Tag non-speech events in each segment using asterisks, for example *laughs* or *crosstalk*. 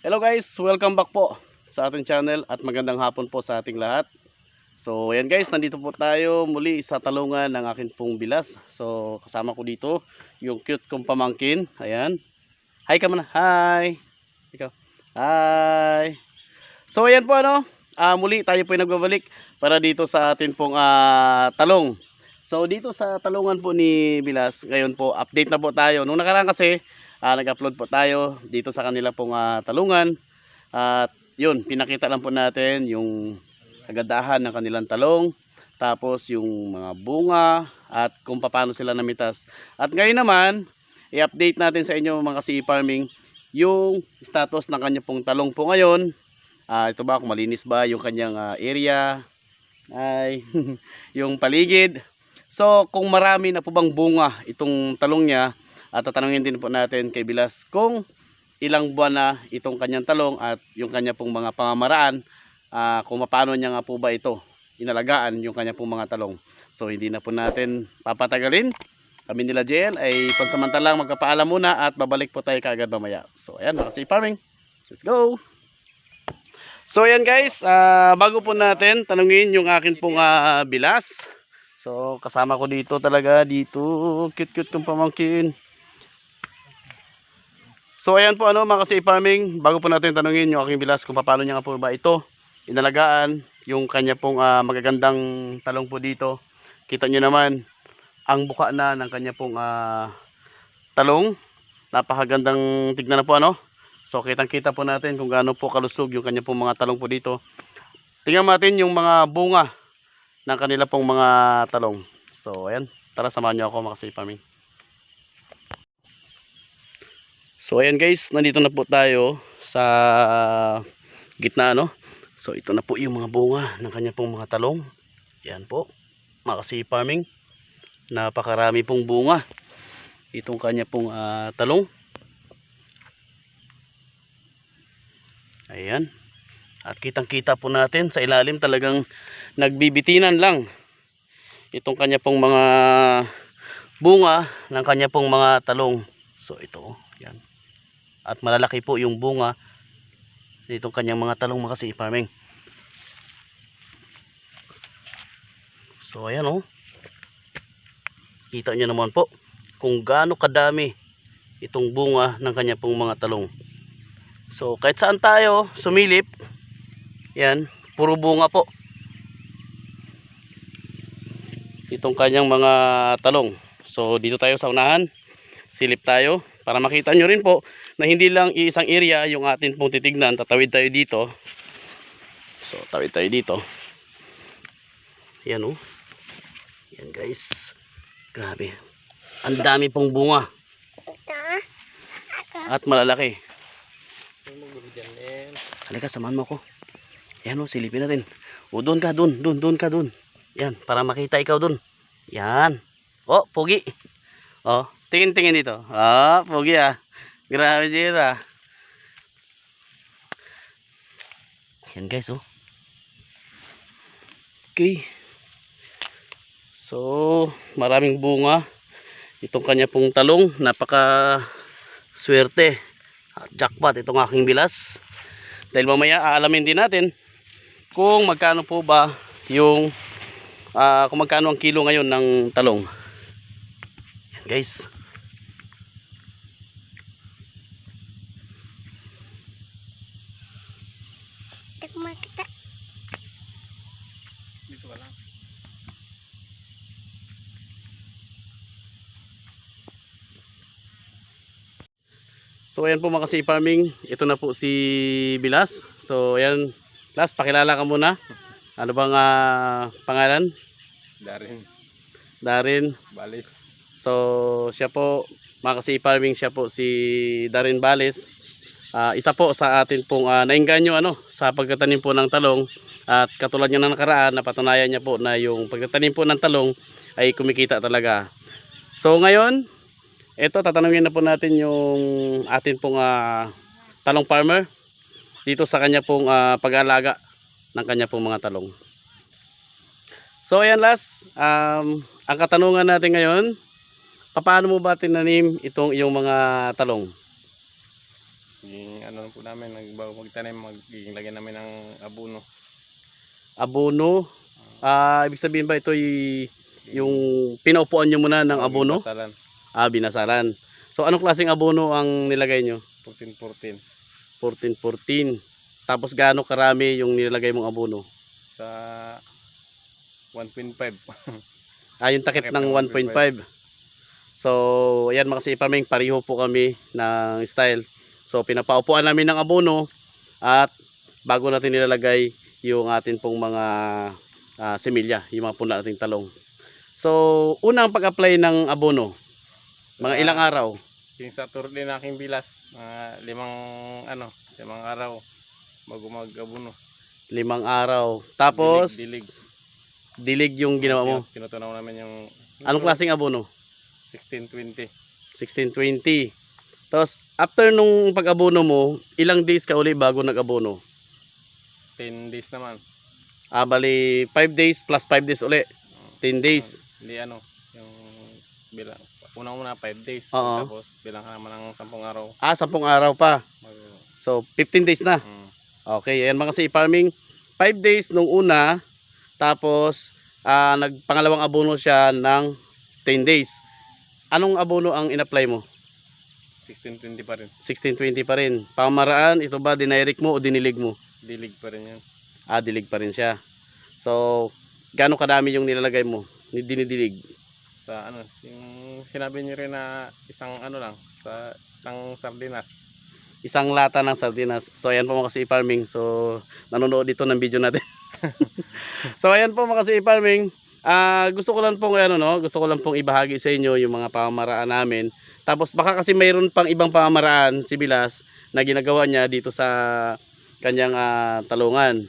Hello guys, welcome back po sa ating channel at magandang hapon po sa ating lahat. So ayan guys, nandito po tayo muli sa talungan ng akin pong bilas. So kasama ko dito yung cute kong pamangkin. Ayan. Hi ka muna. Hi. Ikaw. Hi. So ayan po ano, ah, muli tayo po nagbabalik para dito sa atin pong ah, talong. So dito sa talungan po ni Bilas, ngayon po update na po tayo. Nung nakaraan kasi ah, nag-upload po tayo dito sa kanila pong ah, talungan. At yun, pinakita lang po natin yung kagandahan ng kanilang talong. Tapos yung mga bunga at kung paano sila namitas. At ngayon naman, i-update natin sa inyo mga kasi farming yung status ng kanya pong talong po ngayon. Ah, ito ba kung malinis ba yung kanyang ah, area? Ay, *laughs* yung paligid. So, kung marami na po bang bunga itong talong niya, at tatanungin din po natin kay Bilas kung ilang buwan na itong kanyang talong at yung kanya pong mga pamamaraan, ah, kung paano niya nga po ba ito inalagaan yung kanya pong mga talong. So, hindi na po natin papatagalin. Kami nila JL ay pansamantalang magpapaalam muna at babalik po tayo kaagad mamaya. So, ayan, mga farming. Let's go! So, ayan guys, ah, bago po natin tanungin yung akin pong ah, bilas. So, kasama ko dito talaga, dito, cute-cute kong pamangkin. So, ayan po ano, mga kasi farming, bago po natin tanungin yung aking bilas kung paano niya nga po ba ito inalagaan, yung kanya pong ah, magagandang talong po dito. Kita nyo naman, ang buka na ng kanya pong ah, talong. Napakagandang tignan na po ano. So, kitang-kita po natin kung gaano po kalusog yung kanya pong mga talong po dito. Tingnan natin yung mga bunga ng kanila pong mga talong. So, ayan. Tara, samahan nyo ako mga kasi farming. So, ayan guys. Nandito na po tayo sa gitna, no? So, ito na po yung mga bunga ng kanya pong mga talong. Ayan po. Mga kasi farming. Napakarami pong bunga. Itong kanya pong ah, talong. Ayan. At kitang-kita po natin sa ilalim talagang nagbibitinan lang itong kanya pong mga bunga ng kanya pong mga talong. So ito, yan. At malalaki po yung bunga nitong kanyang mga talong mga kasi farming. So ayan oh. Kita nyo naman po kung gaano kadami itong bunga ng kanya pong mga talong. So kahit saan tayo sumilip, yan, puro bunga po. Itong kanyang mga talong. So dito tayo sa unahan, silip tayo para makita nyo rin po na hindi lang iisang area yung atin pong titignan. Tatawid tayo dito. So tawid tayo dito. Yan oh. Yan guys. Grabe. Ang dami pong bunga at malalaki. Halika, samahan mo ako. Yan o, silipin natin. O, doon ka, doon, doon, doon ka, doon. Yan, para makita ikaw doon. Yan. O, pogi. O, tingin-tingin dito. Ah, pogi ah. Grabe Jira. Yan guys, oh. Okay. So, maraming bunga. Itong kanya pong talong, napaka swerte. Ah, Jackpot itong aking bilas. Dahil mamaya aalamin din natin kung magkano po ba yung ah, kung magkano ang kilo ngayon ng talong. Yan guys. Makita. Dito ka lang. So ayan po mga kasi farming, ito na po si Bilas. So ayan, Bilas, pakilala ka muna. Ano bang ah, pangalan? Darin, Darin. balis. So siya po, mga kasi farming siya po si Darin Bales. Ah, isa po sa atin pong uh, nainganyo ano, sa pagtatanim po ng talong. At katulad niya ng nakaraan, napatunayan niya po na yung pagtatanim po ng talong ay kumikita talaga. So ngayon, ito tatanungin na po natin yung atin pong ah, talong farmer dito sa kanya pong ah, pag-alaga ng kanya pong mga talong. So ayan last, um, ang katanungan natin ngayon, paano mo ba tinanim itong iyong mga talong? Yung ano po namin, nagbago magtanim, magiging lagyan namin ng abono. Abono. Ah, ibig sabihin ba ito yung pinaupuan nyo muna ng abono? Basalan, Ah, binasaran. So anong klaseng abono ang nilagay nyo? 14-14. 14-14. Tapos gaano karami yung nilagay mong abono? Sa 1.5. *laughs* Ah, yung takip ng ng 1.5. So, ayan mga kasipaming, pariho po kami ng style. So, pinapaupuan namin ng abono at bago natin nilalagay yung atin pong mga ah, semilya, yung mga puna nating talong. So, unang pag-apply ng abono, mga ilang araw? Yung sa tour din aking bilas, mga limang ano, limang araw bago mag-abono. Limang araw. Tapos, dilig, dilig. dilig yung ginawa mo. Tinutunaw namin yung Anong klaseng abono? 16-20. 1620. Tapos, after nung pag-abono mo, ilang days ka uli bago nag-abono? 10 days naman. Ah, bali 5 days plus 5 days uli. 10 days. Hindi ano, yung bilang unang-una 5 days. Oo. Tapos bilang ka naman ng 10 araw. Ah, 10 araw pa. So, 15 days na. mm, Okay, ayan mga si farming. 5 days nung una, tapos ah, nagpangalawang abono siya ng 10 days. Anong abono ang in-apply mo? 16-20 pa rin. 1620 pa rin. Pamaraan, ito ba dinairik mo o dinilig mo? Dilig pa rin yan. Ah, dilig pa rin siya. So, gaano kadami yung nilalagay mo? Ni dinidilig. Sa ano, yung sinabi niyo rin na isang ano lang, sa isang sardinas. Isang lata ng sardinas. So, ayan po mga kasi farming. So, nanonood dito ng video natin. *laughs* so, ayan po mga kasi farming. Ah, gusto ko lang pong ano no, gusto ko lang pong ibahagi sa inyo yung mga pamamaraan namin. Tapos baka kasi mayroon pang ibang pamamaraan si Bilas na ginagawa niya dito sa kanyang ah, talungan.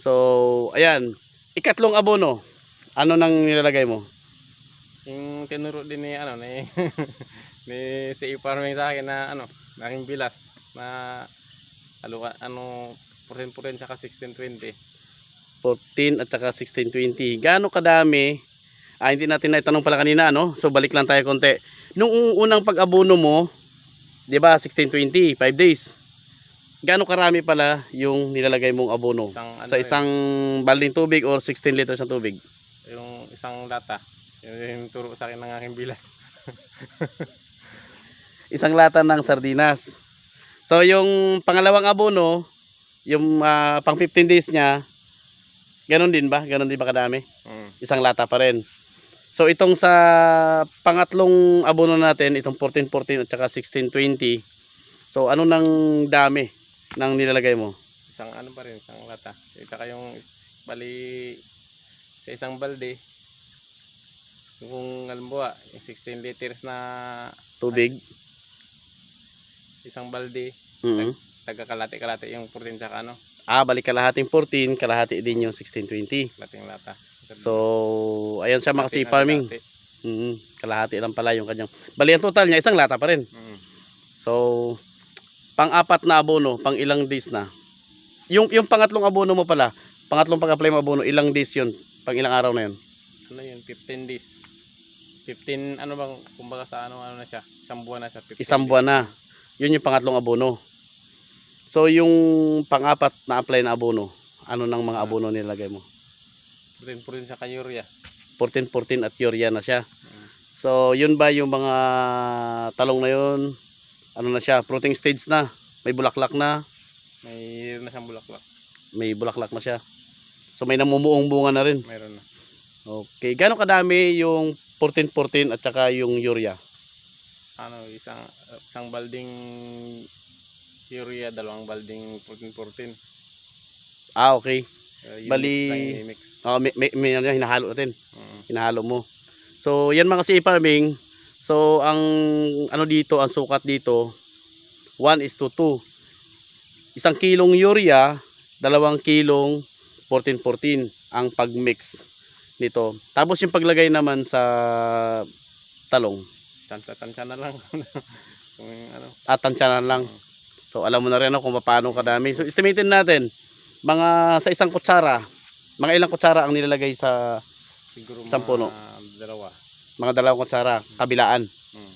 So, ayan. Ikatlong abono. Ano nang nilalagay mo? Yung tinuro din ni ano ni *laughs* ni si farming sa akin na ano, na aking bilas na aluka, ano, purin-purin tsaka 16-20. 14 at saka 1620. Gaano kadami? Ah, hindi natin naitanong pala kanina, no? So, balik lang tayo konti. Nung unang pag-abono mo, di ba, 1620, 5 days. Gaano karami pala yung nilalagay mong abono? Isang ano Sa isang balding tubig or 16 liters ng tubig? yung isang lata. Yun yung turo sa akin ng aking bilas. *laughs* Isang lata ng sardinas. So, yung pangalawang abono, yung ah, pang 15 days niya, ganon din ba? Ganon din ba kadami? Mm. isang lata pa rin. So itong sa pangatlong abono natin, itong 1414 at saka 1620. So ano nang dami nang nilalagay mo? Isang ano pa rin, isang lata. At saka yung bali sa isang balde, kung halimbawa, yung 16 liters na Tubig. isang balde, Mhm. taga-kalate-kalate yung 14 tsaka ano, Ah, balik kalahating 14, kalahati din yung 1620. lating lata. So ayan siya mga farming. kalate. Mhm. Kalahati lang pala yung kanyang. Bali ang total niya isang lata pa rin. Mm. So pang-apat na abono, pang ilang days na. Yung yung pangatlong abono mo pala, pangatlong pag-apply mo abono, ilang days 'yun? Pang ilang araw na 'yun? Ano yun, 15 days. 15, ano bang, kumbaga sa ano, ano na siya, isang buwan na siya. 15 Isang buwan na. Yun yung pangatlong abono. So yung pang-apat na apply na abono, ano nang mga Ah. abono nilagay mo? Rin po rin sa kayurya. 14 14 at urea na siya. Mm. So yun ba yung mga talong na yun? Ano na siya? Fruiting stage na. May bulaklak na. May na siyang bulaklak. May bulaklak na siya. So may namumuong bunga na rin. Mayroon na. Okay. Gaano kadami yung 14 14 at saka yung urea? Ano, isang isang balding urea, dalawang balding 14-14. Ah, okay. Uh, Bali-. Oh, may, may, may ano, hinahalo natin. Mm. hinahalo mo. So, yan mga si farming. So, ang ano dito, ang sukat dito, 1 is to 2. Isang kilong urea, dalawang kilong 14-14 ang pagmix nito. Tapos yung paglagay naman sa talong, Tansa-tansa na lang. *laughs* Kung ano. at tansyanan lang. So, alam mo na rin ano, kung paano kadami. So, estimated natin, mga sa isang kutsara, mga ilang kutsara ang nilalagay sa Siguro Isang puno. mga dalawa. mga dalawang kutsara, kabilaan. Mm.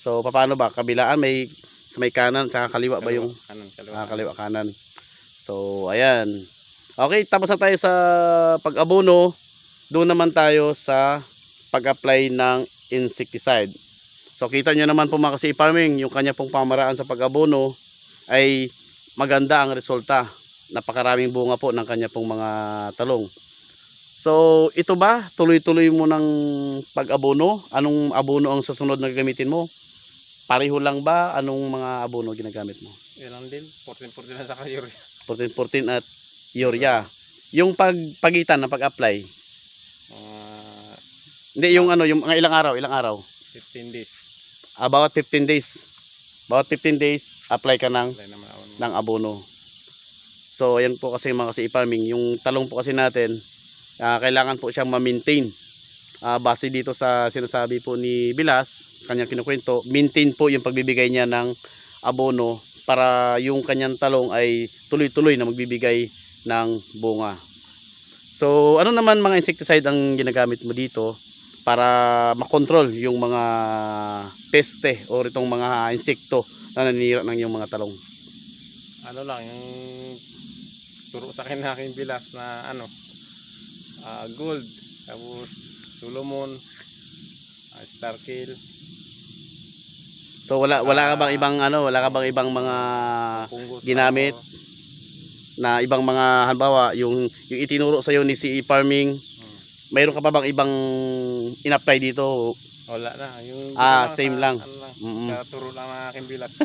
So, paano ba? Kabilaan, may Sa may kanan, tsaka kaliwa ba yung Kanan, kaliwa. ah, kaliwa kanan. So, ayan. Okay, tapos na tayo sa pag-abono. Doon naman tayo sa pag-apply ng insecticide. So, kita nyo naman po mga kasi farming, yung kanya pong pamaraan sa pag-abono ay maganda ang resulta. Napakaraming bunga po ng kanya pong mga talong. So, ito ba? Tuloy-tuloy mo ng pag-abono? Anong abono ang susunod na gagamitin mo? Pareho lang ba? Anong mga abono ginagamit mo? Yan din. 14-14 na sa kayo. 14-14 at urea. Yung pag pagitan ng pag-apply. Mga Hindi yung ano, yung mga ilang araw, ilang araw. 15 days. About 15 days. About 15 days, apply ka ng naman ako. ng abono. So, ayan po kasi mga kasi farming, yung talong po kasi natin, ah, kailangan po siyang ma-maintain. Ah, base dito sa sinasabi po ni Bilas, kanyang kinukwento, maintain po yung pagbibigay niya ng abono para yung kanyang talong ay tuloy-tuloy na magbibigay ng bunga. So, ano naman mga insecticide ang ginagamit mo dito para makontrol yung mga peste o itong mga insekto na naninira ng yung mga talong? Ano lang, yung turo sa akin na aking bilas na ano, ah, gold, tapos Solomon, uh, Starkill, So wala wala ka bang Ah. ibang ano, wala ka bang ibang mga ginamit? ako. Na ibang mga halimbawa yung yung itinuro sa ni CE farming, Hmm. mayroon ka pa bang ibang in-apply dito? Wala na. Yung Ah, same sa- lang. Ano lang. Mm. Turo lang ng aking bilas. *laughs*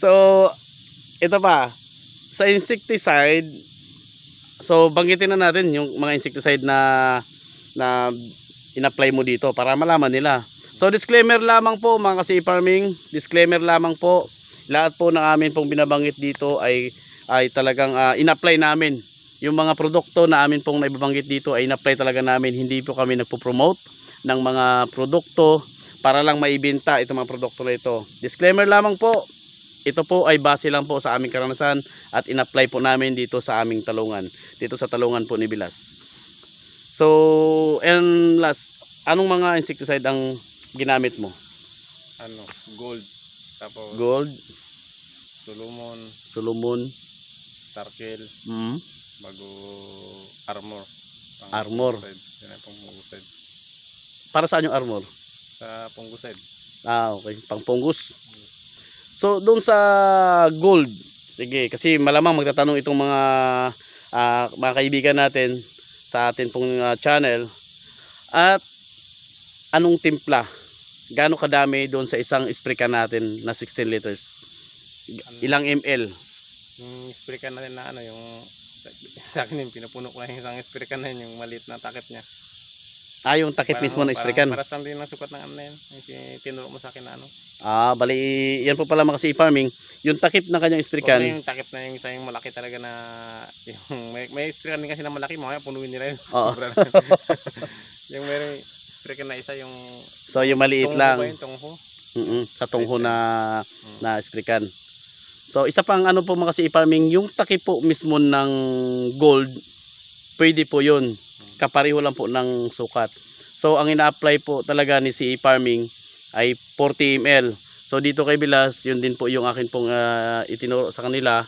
So ito pa sa insecticide so banggitin na natin yung mga insecticide na na in-apply mo dito para malaman nila. So disclaimer lamang po mga kasi farming, disclaimer lamang po. Lahat po ng amin pong binabanggit dito ay ay talagang ah, in-apply namin. Yung mga produkto na amin pong naibabanggit dito ay in-apply talaga namin. Hindi po kami nagpo-promote ng mga produkto para lang maibenta itong mga produkto na ito. Disclaimer lamang po. Ito po ay base lang po sa aming karanasan at in-apply po namin dito sa aming talungan. Dito sa talungan po ni Bilas. So, and last, anong mga insecticide ang ginamit mo? ano, gold. Tapos Gold, Solomon, Solomon, Starkill, mm, bago armor. Pang Armor. Yan fungicide. para saan yung armor? Sa fungicide. Ah, okay. Pangpungus. So, doon sa gold, sige, kasi malamang magtatanong itong mga ah, mga kaibigan natin sa atin pong ah, channel. At anong timpla? Gaano kadami doon sa isang spray can natin na 16 liters? Ano, Ilang ml? Yung spray can natin na ano, yung sa, akin yung pinupuno ko lang isang spray can na yun, yung maliit na takip niya. Ah, yung takip Parang- mismo na spray can. Parang, parang din ang sukat ng ano na yun. Yung ti- tinuro mo sa akin na ano. Ah, bali, yan po pala kasi farming. Yung takip na kanyang spray can. yung takip na yung isa yung malaki talaga na yung may, may spray can din kasi na malaki mga punuin nila yun. Oo. *laughs* *laughs* Yung meron can na isa yung So, yung maliit tungho lang. ba yun, tungho? Mm sa tungho na Mm. na sprikan. So isa pang ano po mga farming yung takip po mismo ng gold pwede po yun. Kapareho lang po ng sukat. So ang ina-apply po talaga ni si farming ay 40 ml. So dito kay Bilas yun din po yung akin pong ah, itinuro sa kanila.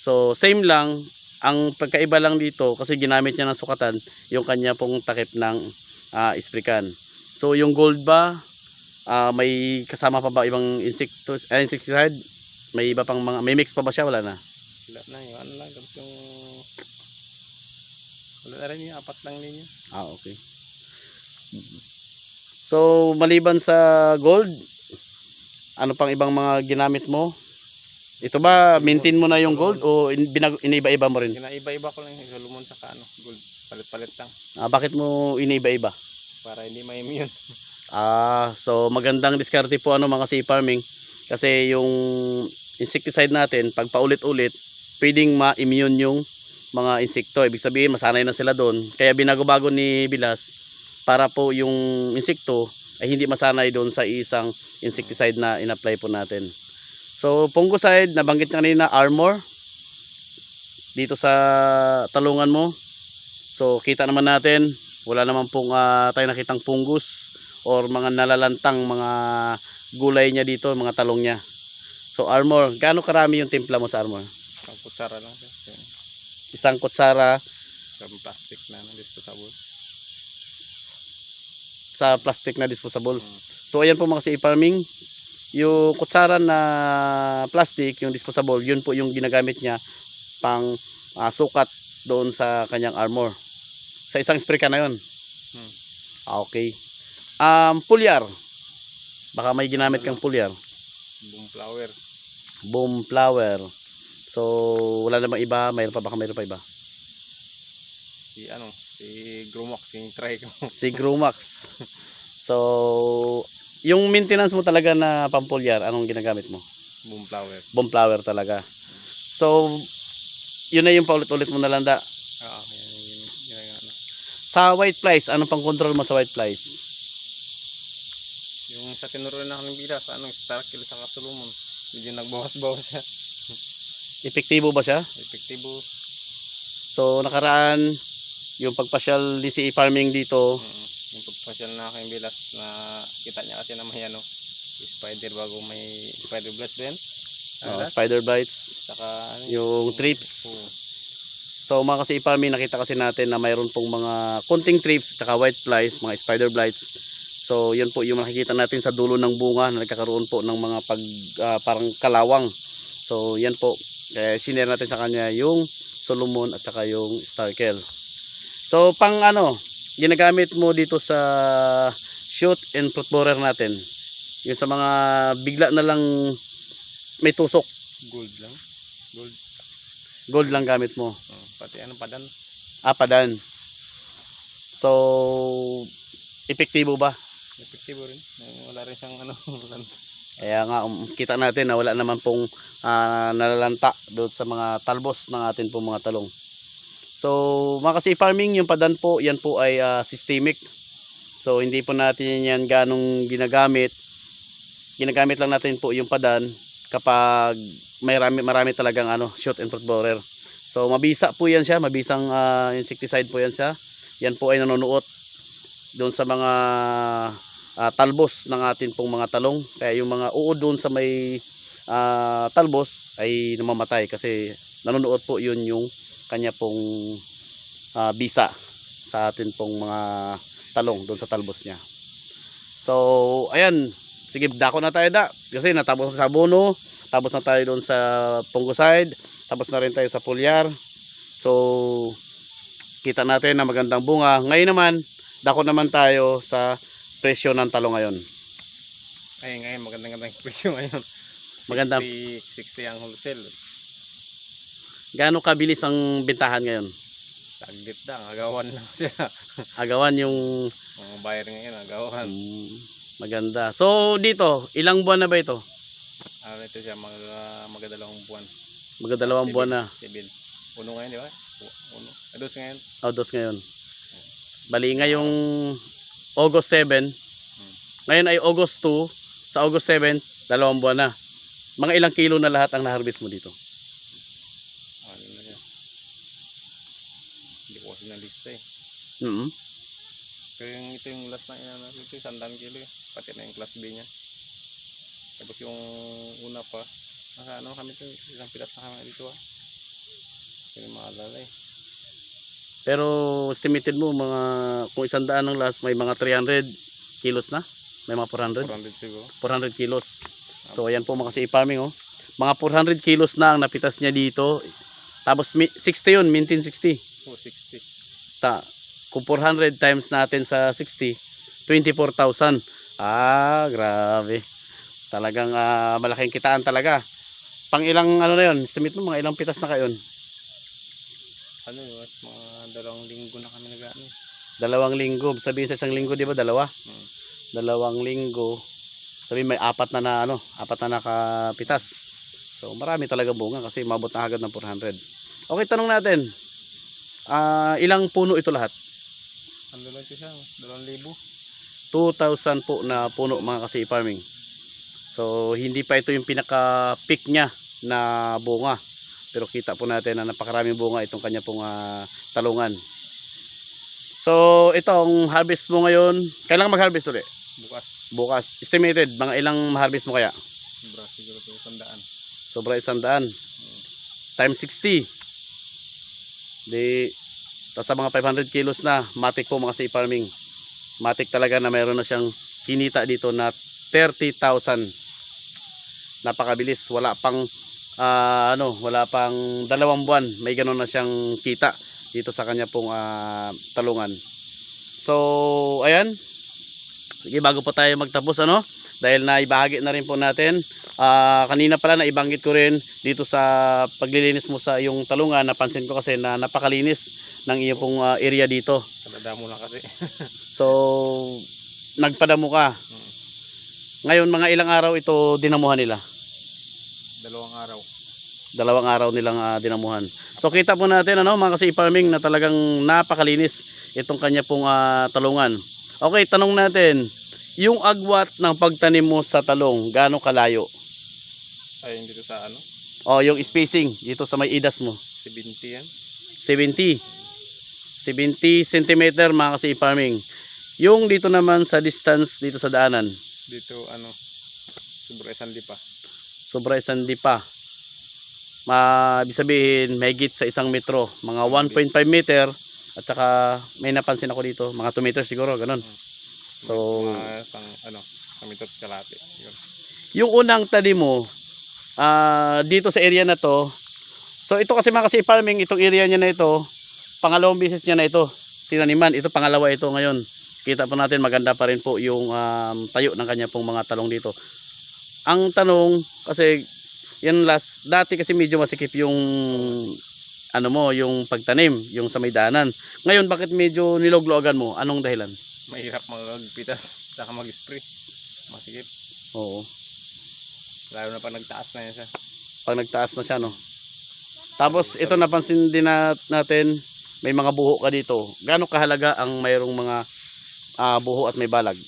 So same lang ang pagkaiba lang dito kasi ginamit niya ng sukatan yung kanya pong takip ng uh, sprikan. So yung gold ba Ah, may kasama pa ba ibang insectos, eh, insecticide? May iba pang mga, may mix pa ba siya? Wala na. Wala na yung ano lang. Yung wala na rin yung apat lang ninyo. Ah, okay. So, maliban sa gold, ano pang ibang mga ginamit mo? Ito ba, maintain mo na yung gold o in, binag, iniba-iba mo rin? Ginaiba-iba ko lang yung Solomon sa ano, gold. Palit-palit lang. Ah, bakit mo iniba-iba? Para hindi ma-immune. *laughs* Ah, so magandang diskarte po ano mga sea farming kasi yung insecticide natin pag paulit-ulit pwedeng ma-immune yung mga insekto. Ibig sabihin masanay na sila doon. Kaya binago-bago ni Bilas para po yung insekto ay hindi masanay doon sa isang insecticide na in-apply po natin. So fungicide nabanggit na kanina armor dito sa talungan mo. So kita naman natin wala naman pong ah, tayo nakitang fungus or mga nalalantang mga gulay niya dito, mga talong niya. So Armor, gaano karami yung timpla mo sa Armor? Ang kutsara lang Isang kutsara Isang plastic na ano, disposable. sa plastic na disposable. Mm. So ayan po mga si farming, yung kutsara na plastic, yung disposable, yun po yung ginagamit niya pang ah, sukat doon sa kanyang armor. Sa isang spray ka na yun. Hmm. Ah, okay. Um, pulyar. Baka may ginamit kang pulyar. Boom flower. Boom flower. So, wala namang iba. Mayroon pa baka mayroon pa iba. Si ano, si Grumox, yung try ko. *laughs* Si Grumax. So, yung maintenance mo talaga na pampulyar, anong ginagamit mo? Boom flower. Boom flower talaga. So, yun na yung paulit-ulit mo nalanda. Oo, yan yung yun, yun, yung ano. Sa white flies, anong pang control mo sa white flies? Yung sa tinuruan na ng bilas, ano, Starkill sa Kasulumon. Medyo nagbawas-bawas siya. *laughs* Epektibo ba siya? Epektibo. So, nakaraan, yung pagpasyal ni si farming dito, Mm, yung pagpasyal na aking bilas na kita niya kasi na may ano, spider bago may spider blast din. oh, Ano, spider bites, saka ano, yung trips. Oo. So, mga kasi farming, nakita kasi natin na mayroon pong mga kunting trips, tsaka white flies, mga spider bites. So, yun po yung nakikita natin sa dulo ng bunga na nagkakaroon po ng mga pag, ah, parang kalawang. So, yan po. Kaya sinare natin sa kanya yung Solomon at saka yung Starkel. So, pang ano, ginagamit mo dito sa shoot and fruit borer natin. Yung sa mga bigla na lang may tusok, Gold lang. Gold. Gold lang gamit mo. Oh, pati ano padan. Apadan. So, epektibo ba? Epektibo rin. Eh, Wala rin siyang ano. *laughs* Kaya nga, um, kita natin na wala naman pong ah, nalalanta doon sa mga talbos ng atin pong mga talong. So, mga kasi farming, yung padan po, yan po ay ah, systemic. So, hindi po natin yan ganong ginagamit. Ginagamit lang natin po yung padan kapag may marami, marami talagang ano, shoot and fruit borer. So, mabisa po yan siya, mabisang ah, insecticide po yan siya. Yan po ay nanonuot doon sa mga ah, talbos ng atin pong mga talong. Kaya yung mga uod doon sa may ah, talbos ay namamatay kasi nanonood po yun yung kanya pong ah, bisa sa atin pong mga talong doon sa talbos niya. So, ayan. Sige, dako na tayo da. Kasi natapos na sa abono, tapos na tayo doon sa fungicide, tapos na rin tayo sa foliar. So, kita natin na magandang bunga. Ngayon naman, dako naman tayo sa presyo ng talong ngayon. Ay, ngayon, magandang-gandang presyo ngayon. Maganda. 60, 60 ang wholesale. Gaano kabilis ang bintahan ngayon? Saglit lang, agawan lang siya. *laughs* Agawan yung Mga buyer ngayon, agawan. mm, maganda. So dito, ilang buwan na ba ito? Ano ito siya, mag, magdalawang buwan. Magdadalawang buwan na. Sibil. Uno ngayon, di ba? Uno. Ah, dos ngayon. O, dos ngayon. Bali ngayong August 7. Ngayon ay August 2. Sa August 7, dalawang buwan na. Mga ilang kilo na lahat ang na-harvest mo dito? Ano na siya. Hindi ko kasi nalista eh. Mm Pero yung ito yung last na inano, ito sandang kilo eh. Pati na yung class B niya. Tapos yung una pa, naka ano kami ito, isang pilas na kami dito ah. Hindi maalala eh. Pero estimated mo mga kung isang daan ng last may mga 300 kilos na? May mga 400? 400 siguro. 400 kilos. So ayan po mga kasi farming oh. Mga 400 kilos na ang napitas niya dito. Tapos mi- 60 yun, maintain 60. Oh, 60. Ta kung 400 times natin sa 60, 24,000. Ah, grabe. Talagang ah, malaking kitaan talaga. Pang ilang ano na yun? Estimate mo mga ilang pitas na kayon? Ano yun, mga dalawang linggo na kami nag-ano. Dalawang linggo. Sabihin sa isang linggo, di ba? Dalawa? Hmm. Dalawang linggo. Sabihin may apat na na ano, apat na nakapitas. So marami talaga bunga kasi mabot na agad ng 400. Okay, tanong natin. Ah, ilang puno ito lahat? Ano lang ito siya, dalawang libo. 2,000 po na puno mga kasi farming. So hindi pa ito yung pinaka peak niya na bunga. Pero kita po natin na napakaraming bunga itong kanya pong ah, talungan. So itong harvest mo ngayon, kailangan mag-harvest ulit? Bukas. Bukas. Estimated, mga ilang harvest mo kaya? Sobra siguro to sandaan. Sobra isang daan. Mm. Times 60. Di, tas sa mga 500 kilos na, matik po mga sea farming. Matik talaga na mayroon na siyang kinita dito na 30,000. Napakabilis. Wala pang, ah, ano, wala pang dalawang buwan. May ganun na siyang kita dito sa kanya pong ah, talungan. So, ayan. Sige, bago pa tayo magtapos, ano? Dahil naibahagi na rin po natin Ah, kanina pala naibanggit ko rin dito sa paglilinis mo sa iyong talungan, napansin ko kasi na napakalinis ng iyong pong ah, area dito. Kadadamo lang kasi. *laughs* So, nagpadamo ka. Mm. Ngayon, mga ilang araw ito dinamuhan nila. Dalawang araw. Dalawang araw nilang ah, dinamuhan. So, kita po natin, ano, mga kasi farming na talagang napakalinis itong kanya pong ah, talungan. Okay, tanong natin, yung agwat ng pagtanim mo sa talong, gaano kalayo? Ay, dito sa ano? O, yung spacing dito sa may idas mo. 70 yan. 70 70 cm mga kasi farming yung dito naman sa distance dito sa daanan Dito ano? Sobra isang lipa. Sobra isang di pa ma ibig sabihin mahigit sa isang metro mga 1.5 meter at saka may napansin ako dito mga 2 meters siguro ganun So- Mga isang ano? Kamitot kalate. Yun. yung unang tanim mo ah, dito sa area na to so ito kasi mga kasi farming itong area niya na ito pangalawang beses niya na ito tinaniman ito pangalawa ito ngayon kita po natin maganda pa rin po yung um, tayo ng kanya pong mga talong dito ang tanong kasi yan last dati kasi medyo masikip yung ano mo yung pagtanim yung sa may daanan ngayon bakit medyo niloglogan mo anong dahilan Mahirap magpitas. Saka mag-spray. Masikip. oo Lalo na pag nagtaas na yan siya. pag nagtaas na siya no tapos ito napansin din na, natin may mga buho ka dito gaano kahalaga ang mayroong mga ah, buho at may balag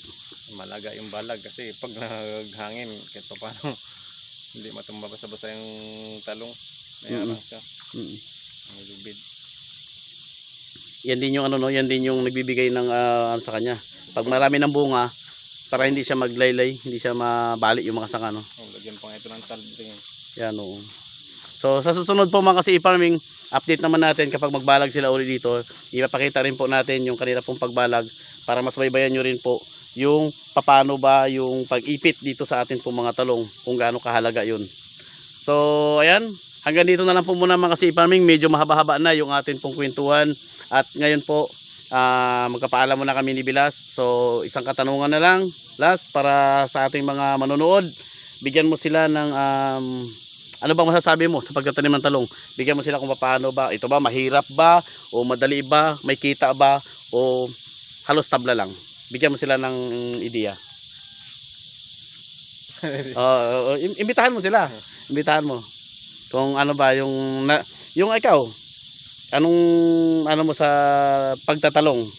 Malaga yung balag kasi pag naghangin kahit pa paano *laughs* hindi matumba basta-basta yung talong. Mayarang siya. Mm. Lubid. yan din yung ano no yan din yung nagbibigay ng ah, ano sa kanya pag marami ng bunga para hindi siya maglaylay hindi siya mabali yung mga sanga no Oh, lagyan pa nga ito ng talbing. yan oo so sa susunod po mga kasi farming update naman natin kapag magbalag sila uli dito ipapakita rin po natin yung kanila pong pagbalag para mas baybayan nyo rin po yung papano ba yung pag-ipit dito sa atin pong mga talong kung gaano kahalaga yun. So ayan. Hanggang dito na lang po muna mga kasi farming medyo mahaba-haba na yung atin pong kwentuhan. At ngayon po ah, magkapaalam muna kami ni Bilas. So isang katanungan na lang last para sa ating mga manonood. Bigyan mo sila ng um, ano bang masasabi mo sa pagtatanim ng talong? Bigyan mo sila kung paano ba ito ba mahirap ba o madali ba may kita ba o halos tabla lang bigyan mo sila ng ideya *laughs* Oo, im- imbitahan mo sila. Imbitahan mo. Kung ano ba yung na, yung ikaw anong ano mo sa pagtatalong?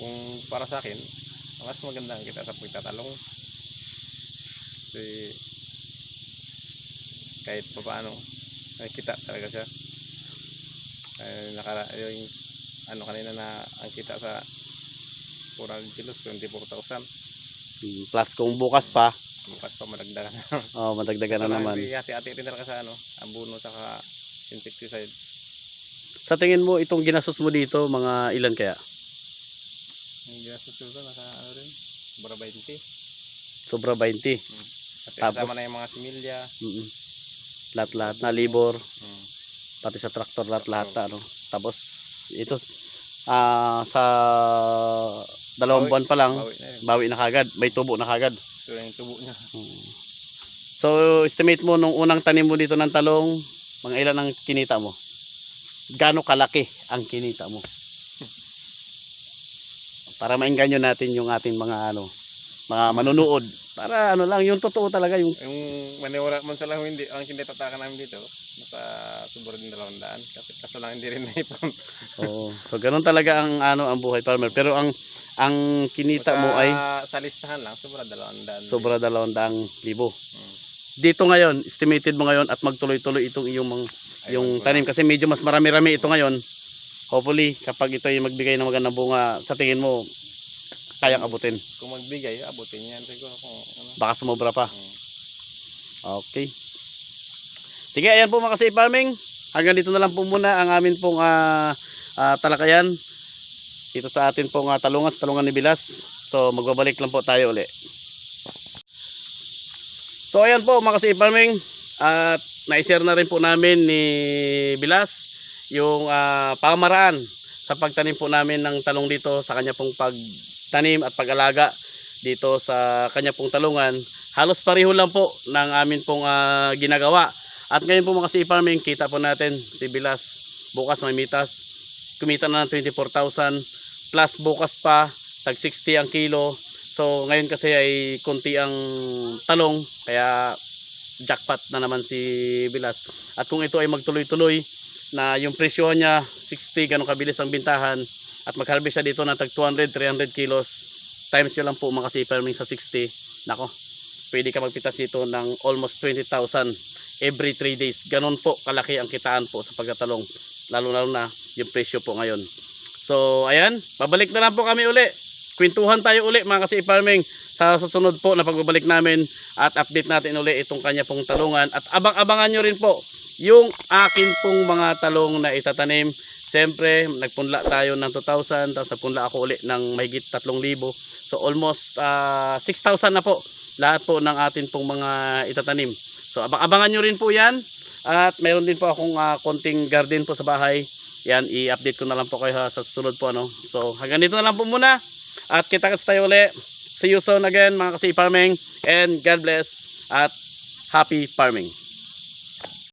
Kung para sa akin, mas maganda ang kita sa pagtatalong. Kasi kahit pa paano, nakikita talaga siya. Ay, nakara, yung ano kanina na ang kita sa 400 kilos, 24,000. Hmm, plus kung bukas pa Bukas pa madagdagan. *laughs* oh madagdagan na naman ate-ate rin talaga sa ano, abuno saka insecticide. sa tingin mo itong ginastos mo dito mga ilan kaya Yung ginastos ko ito, naka ano rin, bara 20. sobra 20 Kasi Tapos? kasama na yung mga similya. Mm. Lahat-lahat na libor, Mm. pati sa traktor lahat-lahat na, ano. Tapos ito ah sa dalawang Bawi. buwan pa lang, Bawi na yun. bawi na kagad, may tubo na kagad. Ito yung tubo niya. Mm. So estimate mo nung unang tanim mo dito ng talong, mga ilan ang kinita mo? Gaano kalaki ang kinita mo? *laughs* Para maingganyo natin yung ating mga ano, mga manunood. Para ano lang, yung totoo talaga yung Yung maniwala man sa lang hindi, ang hindi tatakan namin dito, nasa sobra din dalawang daan. Kasi kaso lang hindi rin naipon. Oo. So ganun talaga ang ano ang buhay farmer. Pero ang ang kinita mo ay Sa listahan lang, sobra dalawang daan. sobra dalawang daang libo. Mm. Dito ngayon, estimated mo ngayon at magtuloy-tuloy itong iyong mga, yung tanim kasi medyo mas marami-rami ito ngayon. Hopefully, kapag ito ay magbigay ng magandang bunga, sa tingin mo, kayang abutin. Kung magbigay, abutin yan siguro kung ano. Baka sumobra pa. Mm. Okay. Sige, ayan po mga kasi farming. Hanggang dito na lang po muna ang amin pong ah, ah, talakayan. Dito sa atin pong ah, talungan, sa talungan ni Bilas. So, magbabalik lang po tayo uli. So, ayan po mga kasi farming. At na-share na rin po namin ni Bilas yung ah, pamaraan sa pagtanim po namin ng talong dito sa kanya pong pagtanim at pag-alaga dito sa kanya pong talungan halos pareho lang po ng amin pong ah, ginagawa. At ngayon po mga farming, kita po natin si Bilas bukas may mitas. Kumita na ng 24,000 plus bukas pa tag 60 ang kilo. So ngayon kasi ay konti ang talong kaya jackpot na naman si Bilas. At kung ito ay magtuloy-tuloy na yung presyo niya 60 ganun kabilis ang bintahan at mag-harvest siya dito ng tag 200 300 kilos times yun lang po mga farming sa 60 nako pwede ka magpitas dito ng almost 20,000 every 3 days. Ganon po kalaki ang kitaan po sa pagkatalong. Lalo-lalo na yung presyo po ngayon. So, ayan. Babalik na lang po kami uli. Kwentuhan tayo uli mga kasi farming sa susunod po na pagbabalik namin at update natin uli itong kanya pong talungan at abang-abangan nyo rin po yung akin pong mga talong na itatanim Siyempre, nagpunla tayo ng 2,000 tapos nagpunla ako uli ng mahigit 3,000 so almost ah, 6,000 na po lahat po ng atin pong mga itatanim. So abang-abangan nyo rin po yan. At mayroon din po akong ah, konting garden po sa bahay. Yan, i-update ko na lang po kayo ha, sa susunod po. Ano. So hanggang dito na lang po muna. At kita-kits tayo uli. See you soon again mga kasi farming. And God bless. At happy farming.